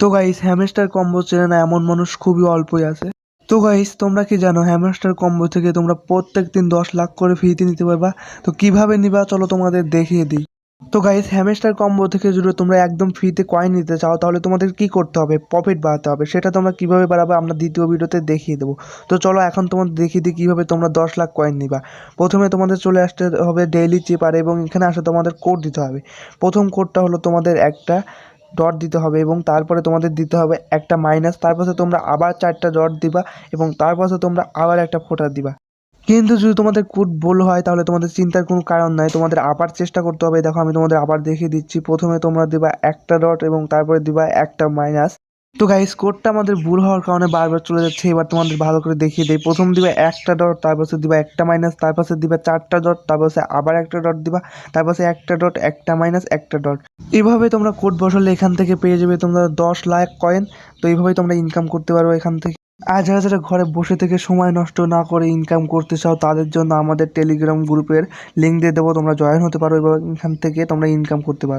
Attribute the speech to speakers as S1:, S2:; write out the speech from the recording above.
S1: তো guys hamster combo চেনে না এমন মানুষ খুবই অল্পই আছে। তো গাইস তোমরা কি জানো হ্যামস্টার কম্বো থেকে তোমরা প্রত্যেক দিন দশ লাখ করে ফ্রিতে নিতে পারবা? তো কীভাবে নিবা, চলো তোমাদের দেখিয়ে দিই। তো গাইস হ্যামস্টার কম্বো থেকে যদি তোমরা একদম ফ্রিতে কয়েন নিতে চাও, তাহলে তোমাদের কি করতে হবে? প্রফিট বাড়াতে হবে। সেটা তোমরা কীভাবে বাড়াবে, আমরা দ্বিতীয় ভিডিওতে দেখিয়ে দেবো। তো চলো এখন তোমাদের দেখিয়ে দিই কীভাবে তোমরা দশ লাখ কয়েন নিবা। প্রথমে তোমাদের চলে আসতে হবে ডেইলি চিপার এবং এখানে আসা তোমাদের কোড দিতে হবে। প্রথম কোডটা হলো তোমাদের একটা ডট দিতে হবে এবং তারপরে তোমাদের দিতে হবে একটা মাইনাস তারপরে তোমরা আবার চারটা ডট দিবা এবং তারপরে তোমরা আবার একটা ফোঁটা দিবা। কিন্তু যদি তোমাদের কোড ভুল হয়, তাহলে তোমাদের চিন্তার কোনো কারণ নাই। তোমাদের আবার চেষ্টা করতে হবে। দেখো, আমি তোমাদের আবার দেখিয়ে দিচ্ছি। প্রথমে তোমরা দিবা একটা ডট এবং তারপরে দিবা একটা মাইনাস তো গাইস কোডটা আমাদের ভুল হওয়ার কারণে বারবার চলে যাচ্ছে, এবার তোমাদের ভালো করে দেখিয়ে দেয় প্রথম দিবা একটা ডট তারপর দিবা একটা মাইনাস তারপর দিবা চারটা ডট তারপর আবার একটা ডট দিবা, তারপর একটা ডট একটা মাইনাস একটা ডট এভাবে তোমরা কোড বসালে এখান থেকে পেয়ে যাবে তোমরা দশ লাখ কয়েন তো এইভাবেই তোমরা ইনকাম করতে পারো এখান থেকে। আর যারা যারা ঘরে বসে থেকে সময় নষ্ট না করে ইনকাম করতে চাও, তাদের জন্য আমাদের টেলিগ্রাম গ্রুপের লিঙ্ক দিয়ে দেবো, তোমরা জয়েন হতে পারো এবং এখান থেকে তোমরা ইনকাম করতে পারো।